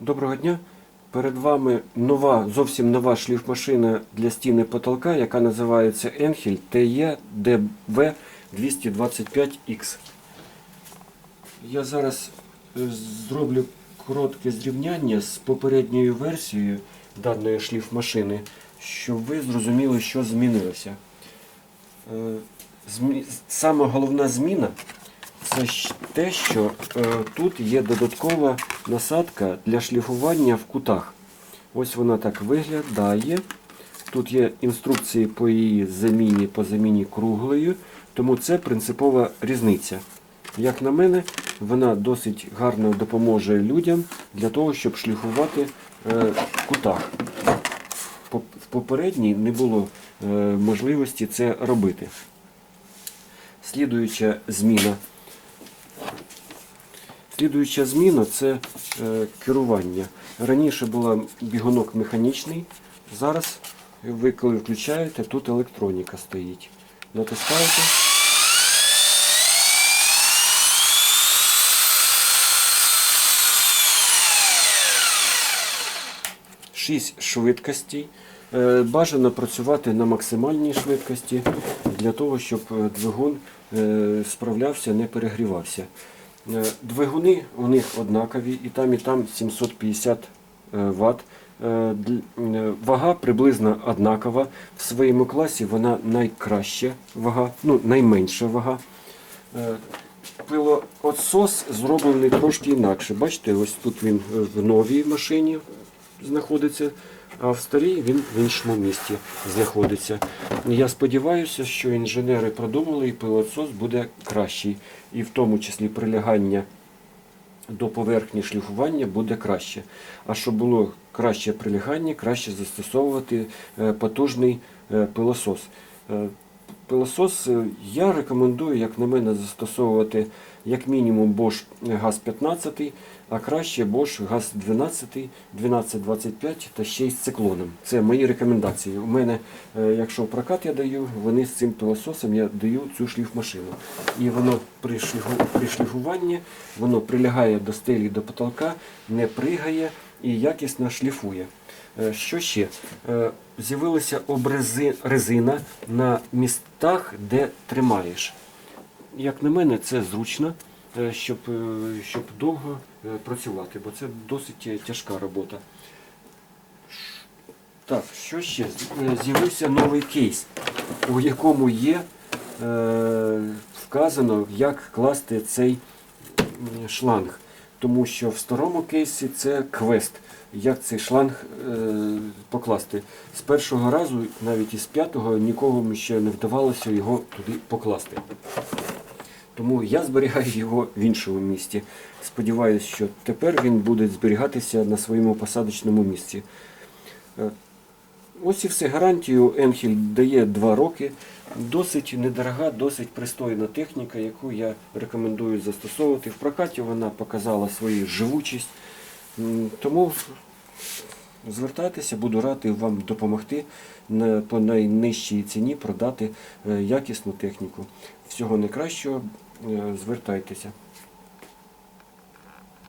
Доброго дня. Перед вами нова, зовсім нова шліфмашина для стіни потолка, яка називається Enhil TE DB 225X. Я зараз е, зроблю коротке зрівняння з попередньою версією даної шліфмашини, щоб ви зрозуміли, що змінилося. Е, Саме головна зміна це те, що е, тут є додаткова насадка для шліфування в кутах. Ось вона так виглядає. Тут є інструкції по її заміні, по заміні круглою, тому це принципова різниця. Як на мене, вона досить гарно допоможе людям для того, щоб шліфувати е, в кутах. В попередній не було е, можливості це робити. Слідуюча зміна. Слідуюча зміна це е, керування. Раніше була бігунок механічний, зараз ви коли включаєте, тут електроніка стоїть. Натискаєте. Шість швидкостей. Е, Бажано працювати на максимальній швидкості для того, щоб е, двигун справлявся, не перегрівався. Е, Двигуни у них однакові, і там, і там 750 Вт. Вага приблизно однакова. В своєму класі вона найкраща вага, ну найменша вага. Е, Пилоотсос зроблений трошки інакше. Бачите, ось тут він е, в новій машині знаходиться, а в старій він в іншому місті знаходиться. Я сподіваюся, що інженери продумали і пилоотсос буде кращий. І в тому числі прилягання до поверхні шліфування буде краще. А щоб було краще прилягання, краще застосовувати е, потужний е, пилосос. Е, Пилосос я рекомендую, як на мене, застосовувати як мінімум Bosch газ 15, а краще Bosch газ 12, 1225 та ще й з циклоном. Це мої рекомендації. У мене, е, якщо прокат я даю, вони з цим пилососом я даю цю шліфмашину. І воно при, при шліфуванні воно прилягає до стелі до потолка, не пригає і якісно шліфує. Е, Що ще? Е, З'явилася резина на містах, де тримаєш. Як на мене, це зручно, е, щоб, е, щоб довго е, працювати, бо це досить тяжка робота. Так, що ще? З'явився новий кейс, у якому є е, вказано, як класти цей шланг. Тому що в старому кейсі це квест, як цей шланг е, покласти. З першого разу, навіть із п'ятого, нікому ще не вдавалося його туди покласти. Тому я зберігаю його в іншому місці. Сподіваюсь, що тепер він буде зберігатися на своєму посадочному місці. Е, Ось і все. Гарантію Enhil дає 2 роки. Досить недорога, досить пристойна техніка, яку я рекомендую застосовувати. В прокаті вона показала свою живучість. Тому звертайтеся, буду радий вам допомогти по найнижчій ціні продати е, якісну техніку. Всього найкращого, е, звертайтеся.